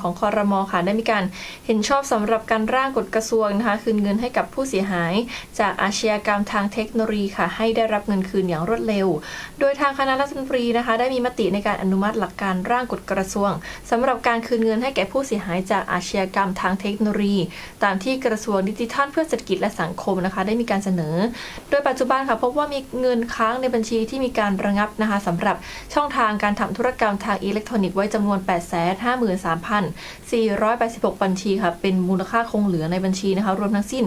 ของคอรมอค่ะได้มีการเห็นชอบสำหรับการร่างกฎกระทรวงนะคะคืนเงินให้กับผู้เสียหาย จากอาชญากรรมทางเทคโนโลยีค่ะ ให้ได้รับเงินคืนอย่างรวดเร็ว โดยทางคณะรัฐมนตรีนะคะ ได้มีมติในการอนุมัติหลักการร่างกฎกระทรวงสำหรับการคืนเงินให้แก่ผู้เสียหายจากอาชญากรรมทางเทคโนโลยี ตามที่กระทรวงดิจิทัลเพื่อเศรษฐกิจและสังคมนะคะ ได้มีการเสนอ โดยปัจจุบันค่ะพบว่ามีเงินค้างในบัญชีที่มีการระงับนะคะสำหรับช่องทางการทำธุรกรรมทางอิเล็กทรอนิกส์ไว้จำนวน3,486 บัญชีค่ะ เป็นมูลค่าคงเหลือในบัญชีนะคะ รวมทั้งสิ้น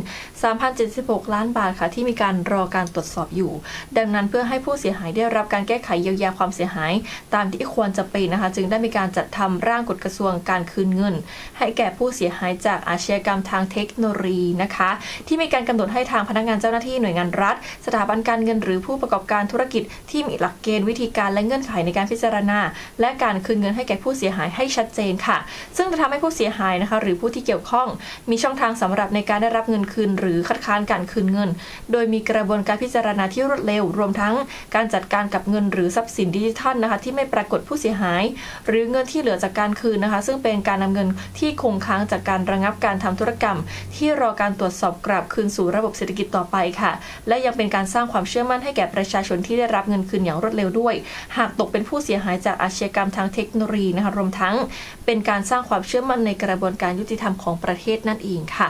3,076 ล้านบาทค่ะ ที่มีการรอการตรวจสอบอยู่ ดังนั้นเพื่อให้ผู้เสียหายได้รับการแก้ไขเยียวยาความเสียหาย ตามที่ควรจะเป็นนะคะ จึงได้มีการจัดทำร่างกฎกระทรวงการคืนเงิน ให้แก่ผู้เสียหายจากอาชญากรรมทางเทคโนโลยีนะคะ ที่มีการกำหนดให้ทางพนักงานเจ้าหน้าที่หน่วยงานรัฐ สถาบันการเงินหรือผู้ประกอบการธุรกิจที่มีหลักเกณฑ์วิธีการและเงื่อนไขในการพิจารณา และการคืนเงินให้แก่ผู้เสียหายให้ชัดเจนค่ะซึ่งจะทำให้ผู้เสียหายนะคะ หรือผู้ที่เกี่ยวข้อง มีช่องทางสำหรับในการได้รับเงินคืน หรือคัดค้านการคืนเงิน โดยมีกระบวนการพิจารณาที่รวดเร็ว รวมทั้งการจัดการกับเงินหรือทรัพย์สินดิจิทัลนะคะ ที่ไม่ปรากฏผู้เสียหาย หรือเงินที่เหลือจากการคืนนะคะ ซึ่งเป็นการนำเงินที่คงค้างจากการระงับการทำธุรกรรม ที่รอการตรวจสอบกลับคืนสู่ระบบเศรษฐกิจต่อไปค่ะ และยังเป็นการสร้างความเชื่อมั่นให้แก่ประชาชนที่ได้รับเงินคืนอย่างรวดเร็วด้วย หากตกเป็นผู้เสียหายจากอาชญากรรมทางเทคโนโลยีนะคะรวมทั้งเป็นการการสร้างความเชื่อมั่นในกระบวนการยุติธรรมของประเทศนั่นเองค่ะ